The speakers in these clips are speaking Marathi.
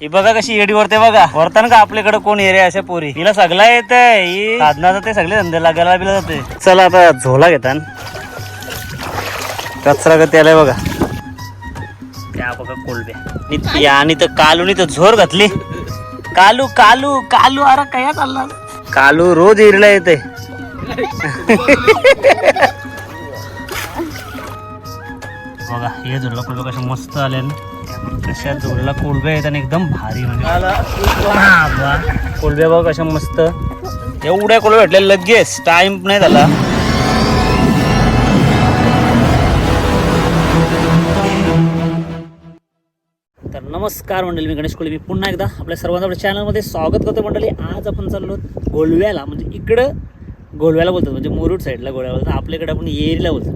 ही बघा कशी येडी वरते बघा. वरताना का आपल्याकडे कोण एरिया अशा पोरी? हिला सगळा येत ही. साधना ते सगळे धंदे लागायला बिला जाते. चला आता झोला घेतान. कचरा गती आलाय बघा. त्या बघा कोलब्या. आणि तर कालूनी तर झोर घातली. कालू कालू कालू अरे काय चालला? कालू रोज एरीला येते बघा हे झुडला कोलबे कसे मस्त आले कशा झुडला कोलबे आहेत आणि एकदम भारी म्हणजे. कोलबे बघा कशा मस्त. एवढ्या कोलबे भेटले लगेच टाइम नाही झाला. तर नमस्कार मंडळी मी गणेश कोळी. मी पुन्हा एकदा आपल्या सर्वांचं आपल्या चॅनलमध्ये स्वागत करतो मंडळी. आज आपण चाललो गोलव्याला म्हणजे इकडं गोलव्याला बोलतात म्हणजे मुरुड साईडला गोळ्या बोलतात आपल्याकडे आपण येरीला बोलतात.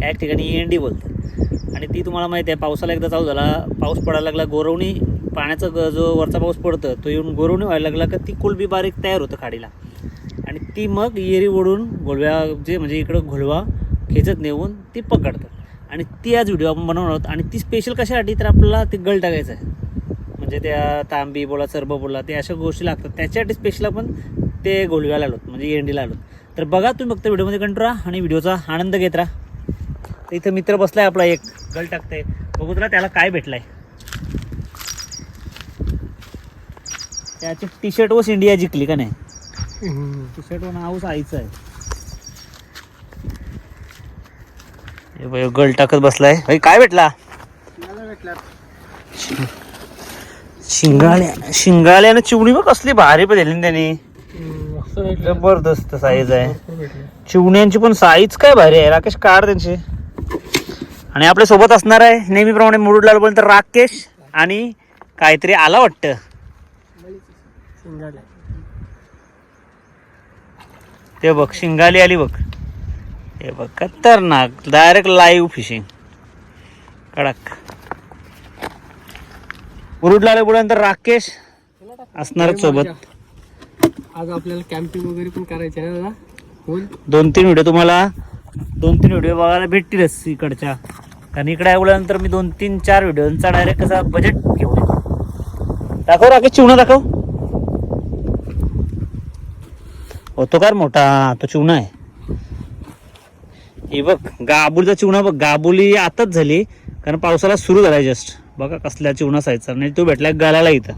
काही ठिकाणी येंडी बोलतात. आणि ती तुम्हाला माहिती आहे पावसाला एकदा चालू झाला पाऊस पडायला लागला गोरवणी पाण्याचा ग- जो वरचा पाऊस पडतं तो येऊन गोरवणी व्हायला लागला का ती कोलबी बारीक तयार होतं खाडीला. आणि ती मग येरी ओढून घोलव्या जे म्हणजे इकडं घोलवा खेचत नेऊन ती पकडतात. आणि ती आज व्हिडिओ आपण बनवणार आहोत आणि ती स्पेशल कशासाठी तर आपल्याला ते गळ टाकायचं आहे. म्हणजे त्या तांबी बोला सर्ब बोला ते अशा गोष्टी लागतात. त्याच्यासाठी स्पेशल आपण ते गोलव्याला आलोत म्हणजे एंडीला आलोत. तर बघा तुम्ही फक्त व्हिडिओमध्ये कंटिन्यू राहा आणि व्हिडिओचा आनंद घेत राहा. तर इथं मित्र बसलाय आपला एक. गळ टाकतंय. बघू तुला त्याला काय भेटलाय. त्याची टी शर्ट वस इंडिया जिंकली का नाही? टी शर्ट वर नावच आईचं आहे. हे गळ टाकत बसलाय. भाई काय भेटला? शिंगाळ्या शिंगाळ्यानं चिवणी बघ कसली भारी पण दिली त्यांनी. जबरदस्त साईज आहे. चिवण्यांची पण साईज काय भारी आहे. राकेश काढ त्यांची. आणि आपल्यासोबत असणार आहे नेहमीप्रमाणे मुरुडला बोलतो राकेश आणि काहीतरी आला वाटतं. ते बघ शिंगाली आली बघ. हे बघ खतरनाक. डायरेक्ट लाईव्ह फिशिंग कडक. मुरुडला आले बोलल्यानंतर राकेश असणार सोबत. आज आपल्याला कॅम्पिंग वगैरे पण करायचे ना दोन तीन व्हिडिओ तुम्हाला दोन तीन व्हिडिओ बघायला भेटतीलच इकडच्या. कारण इकडे आवल्यानंतर मी दोन तीन चार व्हिडिओचा डायरेक्ट कसा बजेट घेऊन दाखव राकेश चिवणा दाखव. होतो का मोठा? तो चिवणा आहे. हे बघ गाबुलचा चिवणा बघ. गाबुली आताच झाली कारण पावसाला सुरू झालाय जस्ट बघा कसल्या चिवणा सायचा नाही तो भेटला गालाला इथं.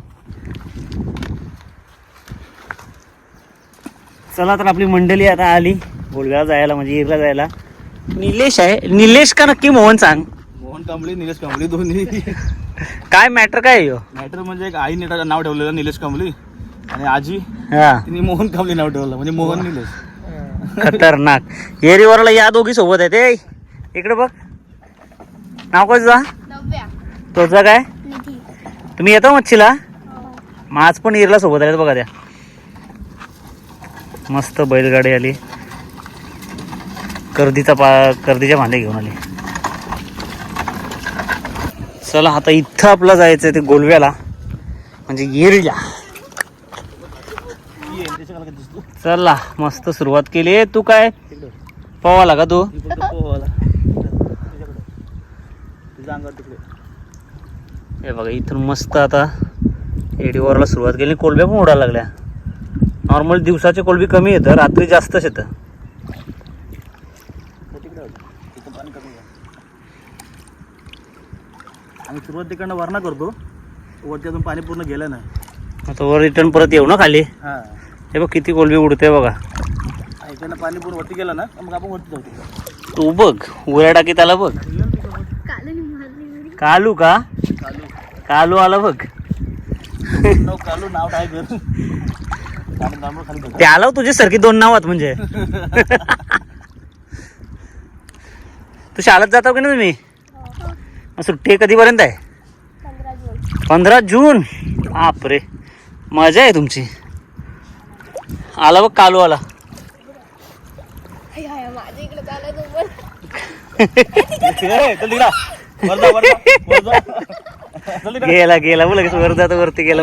चला तर आपली मंडळी आता आली. गोलव्याला जायला म्हणजे इरला जायला. निलेश आहे. निलेश का नक्की मोहन सांग. मोहन कांबळे निलेश कांबळे दोन्ही. काय मॅटर काय आहे ह्यो? मॅटर म्हणजे एक आई नेटाचं नाव ठेवलेलं निलेश कांबळे आणि आजी. हा. तिने मोहन कांबळे नाव ठेवलं म्हणजे मोहन निलेश. खतरनाक. एरीवरला या दोघी सोबत आहे ते इकडे बघ. नाव कसं जा नव्या. तुझं काय? निधी. तुम्ही येतो मच्छीला? मग आज पण इरला सोबत आहेत बघा त्या. मस्त बैलगाडी आली. कर्दीचा पा कर्दीच्या भांडे घेऊन आले. चला आता इथं आपला जायचं ते गोलव्याला. म्हणजे येरीला चला मस्त सुरुवात केली. तू काय? पवाला का तू? हे बघा इथून मस्त आता एडीवरला सुरुवात केली. कोलब्या पण उडायला लागल्या. नॉर्मल दिवसाचे कोलबी कमी येतं रात्री जास्तच येतं. आम्ही सुरुवात तिकडनं वरणा करतो. वरती अजून पाणी पूर्ण गेलं नाही. आता वर रिटर्न परत येऊ ना खाली? हा. हे बघ किती कोलबी उडते बघा. इकडनं पाणी पूर्ण वरती गेलं ना मग आपण वरती जाऊ तिकडं. तू बघ उऱ्या टाकी त्याला बघ. कालू का? कालू. आला बघ. नाव कालू नाव काय कर. खाली जाऊ. त्याला तुझी सारखी दोन नावात म्हणजे. तू शाळेत जातो की ना तुम्ही? सुट्टी कधीपर्यंत आहे? पंधरा जून. बापरे. मजा आहे तुमची. आला बघ कालू आला. गेला गेला लगेच वर जात वरती गेला.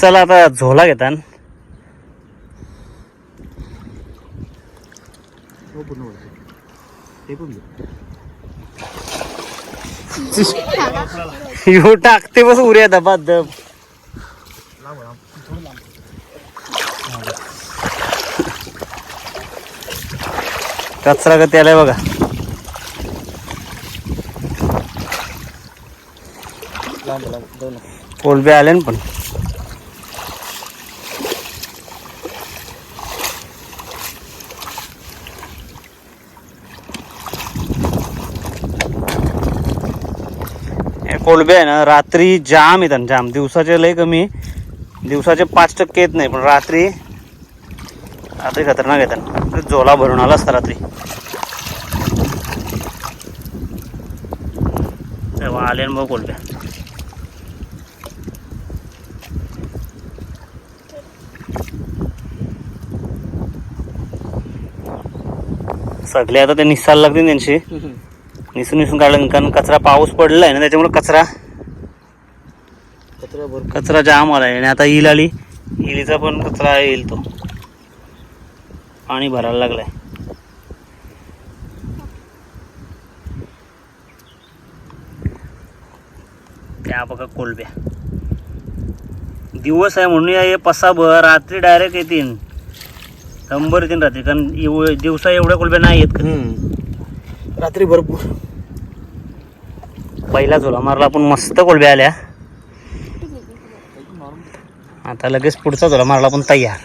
चला आता झोला घेता. हो, पूर्ण वरती. ते पण घे. यो टाकते बस उऱ्या दबा दब. कचरा गती आलाय बघा. कोलबे आले ना पण. कोलबे आहे ना रात्री जाम येतात जाम. दिवसाचे लय कमी. दिवसाचे पाच टक्के येत नाही पण रात्री रात्री खतरनाक येतात. झोला भरून आला असता रात्री. तेव्हा आले ना मग कोलबे. सगळे आता ते निसायला लागतील त्यांची. निसून निसून काढलं कारण कचरा पाऊस पडलाय ना त्याच्यामुळे कचरा कचरा जाम आलाय. आणि आता ईल आली. इलीचा पण कचरा येईल तो. पाणी भरायला लागलाय. त्या बघा कोलब्या. दिवस आहे म्हणून या पसाभर. रात्री डायरेक्ट येतील शंभर येतील रात्री. कारण दिवसा एवढ्या कोलब्या नाही येत रात्री भरपूर. पहिला झोला मारला आपण मस्त कोलब्या आल्या. आता लगेच पुढचा झोला मारला पण तयार.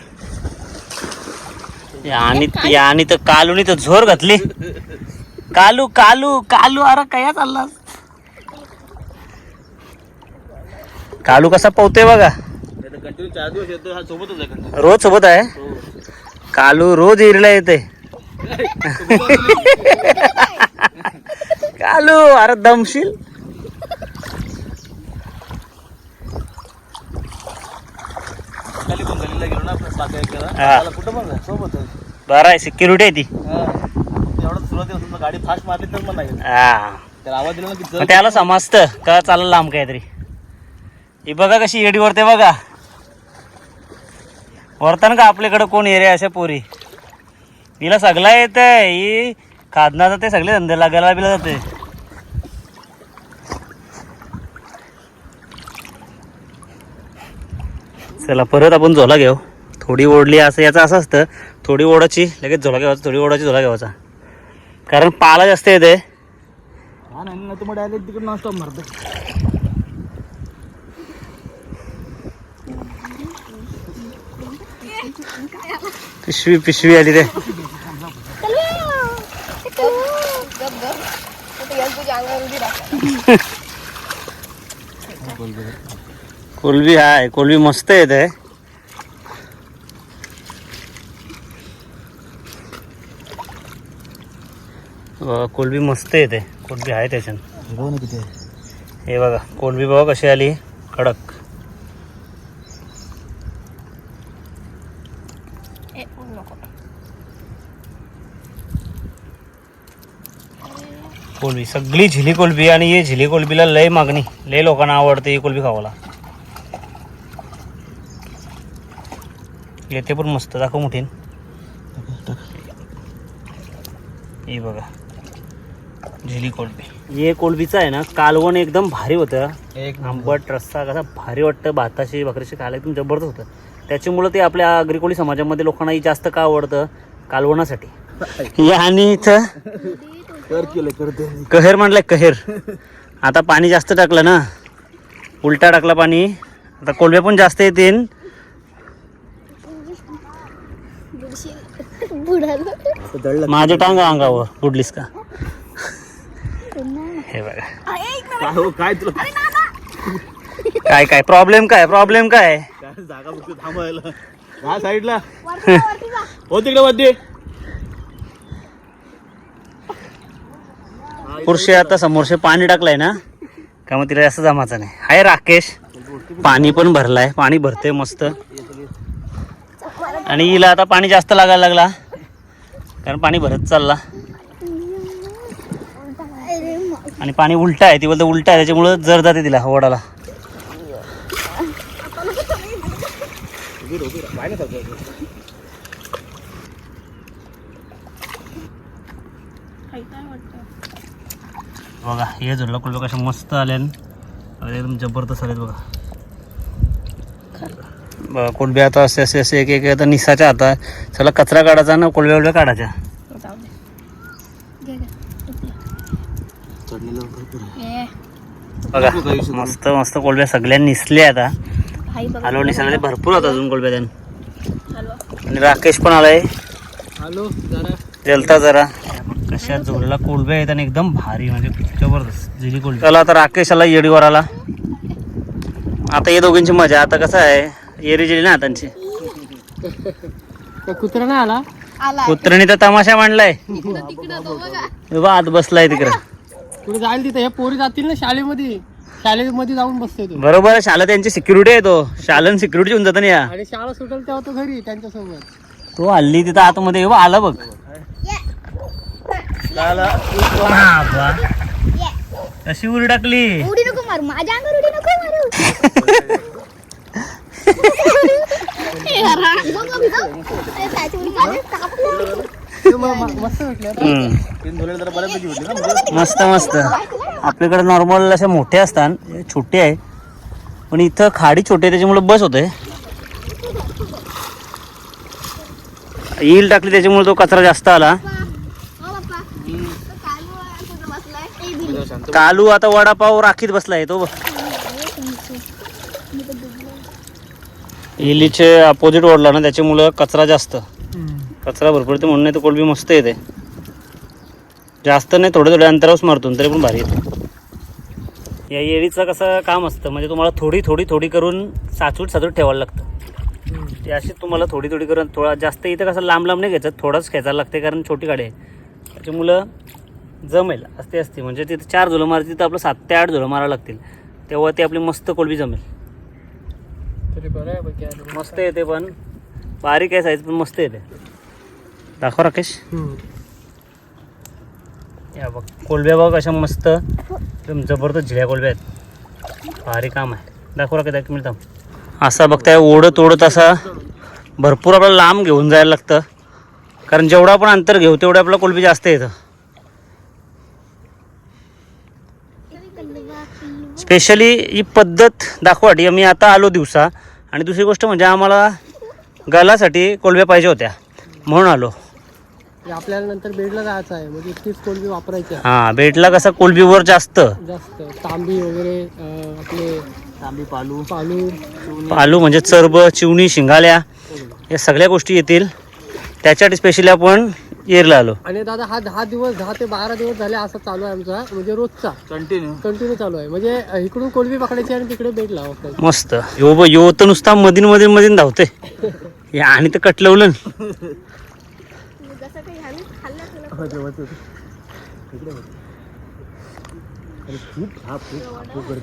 आणि आणि तर कालूनी तर झोर घातली. कालू कालू कालू अरे काय चालला कालू कसा पवते बघा. कंटिन्यू चार दिवस येतो हा सोबतच आहे कंटिन्यू. रोज सोबत आहे. कालू रोज इरला येते कालू अरे दमशील. बरं आहे सिक्युरिटी आहे ती. गाडी फास्ट मारली तर पण नाही. हा. त्याला समजतं का चाललं लांब काहीतरी. ही बघा कशी येडी वरते बघा. वरताना का आपल्याकडं कोण एरिया अशा पोरी? हिला सगळा येत ही खादना जाते सगळे धंदे लागायला बिला जाते. चला परत आपण झोला घेऊ. थोडी ओढली असं याचं असं असतं. थोडी ओढाची लगेच झोला घ्यायचा. थोडी ओढाची झोला घ्यायचा. कारण पाला जास्त येते. नाही ना तुम्हाला डायरेक्ट तिकडे नॉनस्टॉप मारतो. पिशवी पिशवी आली रे कोलबी आहे कोलबी मस्त येते बघा कोलबी मस्त येते कोलबी आहे त्याच्यात. बघ ना किती आहे. हे बघा कोलबी बघा कशी आली. कडक ए, नको कोलबी. सगळी झिली कोलबी आणि हे झिली कोलबीला लय मागणी. लय लोकांना आवडते ही कोलबी खावाला येते पण मस्त. दाखव मोठीन. ही बघा. झिली कोलबी. हे कोलबीचं आहे ना कालवण एकदम भारी होतं. एक आंबट रस्सा कसा भारी वाटतं. भाताशी भाकरीशी खायला एकदम जबरदस्त होतं. त्याच्यामुळं ते आपल्या अग्रिकोळी समाजामध्ये लोकांनाही जास्त का आवडतं? कालवणासाठी. हे आणि इथं. कर केलं करते कहेर म्हणलंय कहेर. आता पाणी जास्त टाकलं ना. उलटा टाकला पाणी. आता कोलबे पण जास्त येतील. माझ्या टांगा अंगावर. बुडलीस का? हे बघा. काय हो काय तुला? काय काय? प्रॉब्लेम काय? प्रॉब्लेम काय? जागा बघतो थांबायला हा साईडला. हो तिकडे पुरुषे आता समोरचे पाणी टाकलंय ना? का मग तिला जास्त जमाचं नाही. हाय राकेश. पाणी पण भरलाय. पाणी भरते मस्त. आणि हिला आता पाणी जास्त लागायला लागला. कारण पाणी भरत चालला. आणि पाणी उलटा आहे. ती बोलते उलटा आहे. त्याच्यामुळं जर जाते तिला ओढाला बघा हे झुडला कुलबे कसे मस्त आले एकदम जबरदस्त आलेत बघा. बघा कोलबे आता असे असे असे एक एक आता निसाच्या आता चला कचरा काढायचा ना कोलब्या कोलब्या काढायच्या. बघा मस्त मस्त कोलब्या सगळ्या निसल्या आता. हलवणी सगळे भरपूर होता अजून कोलब्या त्यानं. आणि राकेश पण आलाय. हॅलो जरा. जलता जरा. कशा जोडला कोलब्या आहेत आणि एकदम भारी म्हणजे जबरदस्त जिली कोलबी चला आता राकेश आला येडीवर आला आता ये दोघींची मजा आता कसं आहे? येरी जिली ना त्यांची कुत्रा नाही आला? आला. पुत्रणीचा तमाशा मांडलाय. तिकडं तिकडं तो बघा हे बघ, आत बसलाय तिकडे. कुठे जाईल तिथे? हे पोरी जातील ना शाळेमध्ये. शाळेमध्ये जाऊन बसते तो. बरोबर आहे, शाला त्यांची सिक्युरिटी आहे तो. शालन सिक्युरिटी होऊन जातं ना या. आणि शाळा सुटेल तेव्हा तो घरी त्यांच्यासोबत. तो हल्ली तिथं आतमध्ये बघ, आला बघ. हा, बा. कशी उरी टाकली उडी नको मारू. माझ्या अंगावर उडी नको मारू. उडी मस्त मस्त. मस्त आपल्याकडे नॉर्मल अशा मोठे असतात. हे छोटे आहे. पण इथं खाडी छोटी आहे त्याच्यामुळे बस होते. येईल टाकली त्याच्यामुळे तो कचरा जास्त आला हो, बाप्पा. तो कालू आहे, तिथं बसलाय. ए, दिली. कालू आता वडापाव राखीत बसलाय तो इलीचे अपोजिट ओढला ना त्याच्यामुळं कचरा जास्त. कचरा भरपूर येते म्हणून नाही तर कोलबी मस्त येते. जास्त नाही थोडे थोडे अंतरावच मारतो तरी पण भारी येते. या येळीचं कसं काम असतं म्हणजे तुम्हाला थोडी थोडी थोडी करून साचूट साचूट ठेवायला लागतं. ते अशी तुम्हाला थोडी थोडी करून थोडा जास्त इथं कसं लांब लांब नाही घ्यायचं थोडंच खेचायला लागते कारण छोटी गाडी आहे. त्याच्यामुळं जमेल असते असते. म्हणजे तिथं चार झुलं मारतील तिथं आपलं सात ते आठ झुलं मारावं लागतील. तेव्हा ती आपली मस्त कोलबी जमेल. तरी बरं आहे. मस्त येते पण. बारीक आहे साईज पण मस्त येते. दाखव राकेश. या बघ कोलब्या बघ अशा मस्त. एकदम जबरदस्त झिळ्या कोलब्या आहेत. भारी काम आहे. दाखव राकेश मिनिट थांब. असा बघताय ओढत ओढत असा भरपूर आपल्याला लांब घेऊन जायला लागतं. कारण जेवढं आपण अंतर घेऊ तेवढं आपल्याला कोलबी जास्त येतं. स्पेशली ही पद्धत दाखवाटी मी आता आलो दिवसा. आणि दुसरी गोष्ट म्हणजे आम्हाला गलासाठी कोलब्या पाहिजे होत्या. म्हणून आलो. आपल्याला नंतर बेडला जायचं आहे. म्हणजे तीच कोलबी वापरायची आहे. हां बेटला कसा कोलबीवर जास्त. जास्त. तांबी वगैरे आपले तांबी पालू. पालू. पालू म्हणजे चरब चिवणी शिंगाल्या या सगळ्या गोष्टी येतील. त्याच्यासाठी स्पेशली आपण येरला आलो. आणि दादा हा दहा दिवस दहा ते बारा दिवस झाले असा चालू आहे आमचा. म्हणजे रोजचा. कंटिन्यू कंटिन्यू चालू आहे. म्हणजे इकडून कोलबी पकडायची आणि तिकडे बेड लावायचं मस्त. यो ब यो तर नुसता मधीन मधीन मधीन धावते या आणि ते कटलवलं. जसं काही आम्ही खाल्लं तुला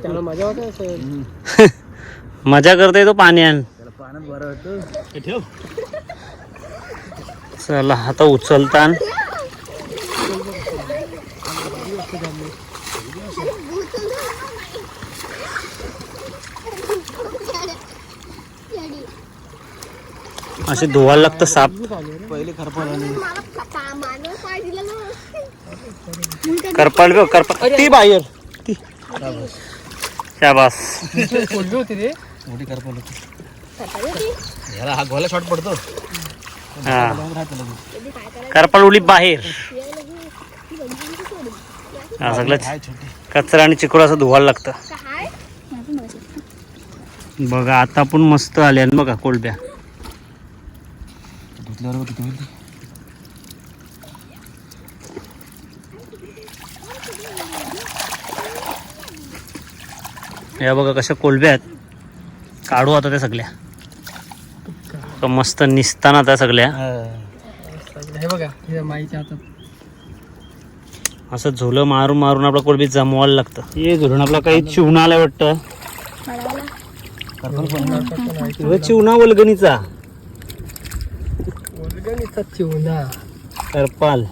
त्याला मजा करते तो पाण्यात बरं वाटतं. हे ठेव. चला आता उचलतान. असे धुवायला लागतं साप. पहिले करपाल करपाल ती बाहेर. ती. शाबास होती रे. मोठी सकाळी होती. याला हा गोला शॉट पडतो. हा. करपाल बाहेर? हा सगळं कचरा आणि चिकूड असं धुवायला लागतं. बघा आता पण मस्त आल्या बघा कोलब्या. या बघा कशा कोलब्या आहेत. काढू आता त्या सगळ्या. तर मस्त निसताना त्या सगळ्या. हे. बघा हे माईच्या हातात. असं झोलं मारून मारून आपला कोलबी जमवायला लागतं. हे झुलून आपला काही चिवणा आलाय वाटतं. ह्यो चिवणा वलगणीचा. करपाल.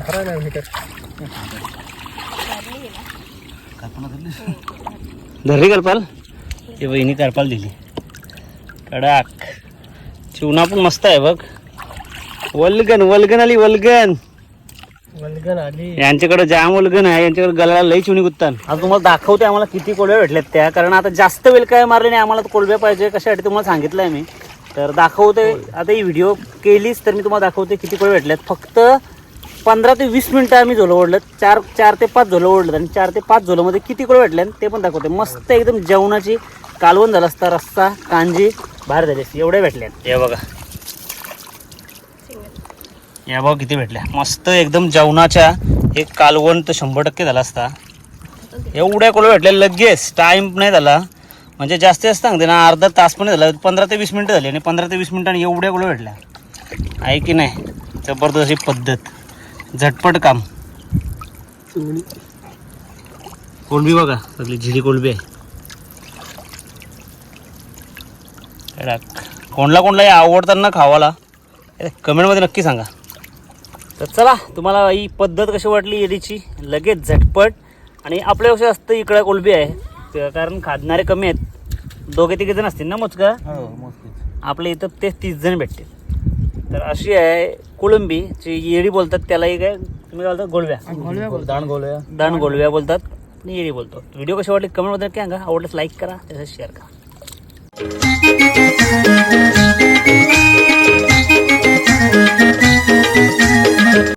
खरा नाही धरली करपाल? हे बहिणी करपाल दिली. कडक. चिवणा पण मस्त आहे बघ. वल्गन वल्गन आली वल्गन. वल्गन आली. यांच्याकडे जाम उलगन आहे यांच्याकडे गळाला लई चिवणी गुत्तान आता तुम्हाला दाखवते आम्हाला किती कोलब्या भेटल्यात त्या कारण आता जास्त वेळ काय मारले नाही आम्हाला कोलब्या पाहिजे कशासाठी तुम्हाला सांगितलं आहे मी. तर दाखवते आता ही व्हिडिओ केलीच तर मी तुम्हाला दाखवते किती कोलब्या भेटल्यात फक्त पंधरा ते वीस मिनिटं आम्ही झोलं ओढलं चार चार ते पाच झोलं ओढलं आणि चार ते पाच झोलंमध्ये किती कोळ भेटल्या ते पण दाखवते. मस्त एकदम जेवणाची कालवण झालं असता रस्ता कांजी बाहेर झाली असते. एवढ्या भेटल्यात. हे बघा. या बघा किती भेटल्या. मस्त एकदम जेवणाच्या एक कालवण तर शंभर टक्के झाला असता. एवढ्या कोळ भेटल्या? लगेच टाईम नाही झाला. म्हणजे जास्त जास्त सांगते ना अर्धा तास पण झाला. पंधरा ते वीस मिनटं झाली आणि पंधरा ते वीस मिनिटांनी एवढ्या कोल भेटल्या? आहे की नाही? जबरदस्त पद्धत. झटपट काम. कोळंबी बघा. सगळी झिडी कोळंबी आहे कडक. कोणला कोणला हे आवडतं ना खावाला. हे कमेंटमध्ये नक्की सांगा. तर चला तुम्हाला ही पद्धत कशी वाटली येडीची? लगेच झटपट. आणि आपल्यापेक्षा असतं इकडं कोलबी आहे. कारण खाणारे कमी आहेत. दोघे तिघे जण असतील ना मोजका? आपल्या इथं ते तीस जण भेटतील. तर अशी आहे कोळंबी जी येडी बोलतात त्यालाही काय तुम्ही काय बोलतात गोलव्या. दाण गोल्या दाण गोलव्या बोलतात आणि येडी बोलतो व्हिडिओ कशी वाटली कमेंटमध्ये नक्की सांगा. आवडल्यास लाईक करा तसंच शेअर करा. 嗯。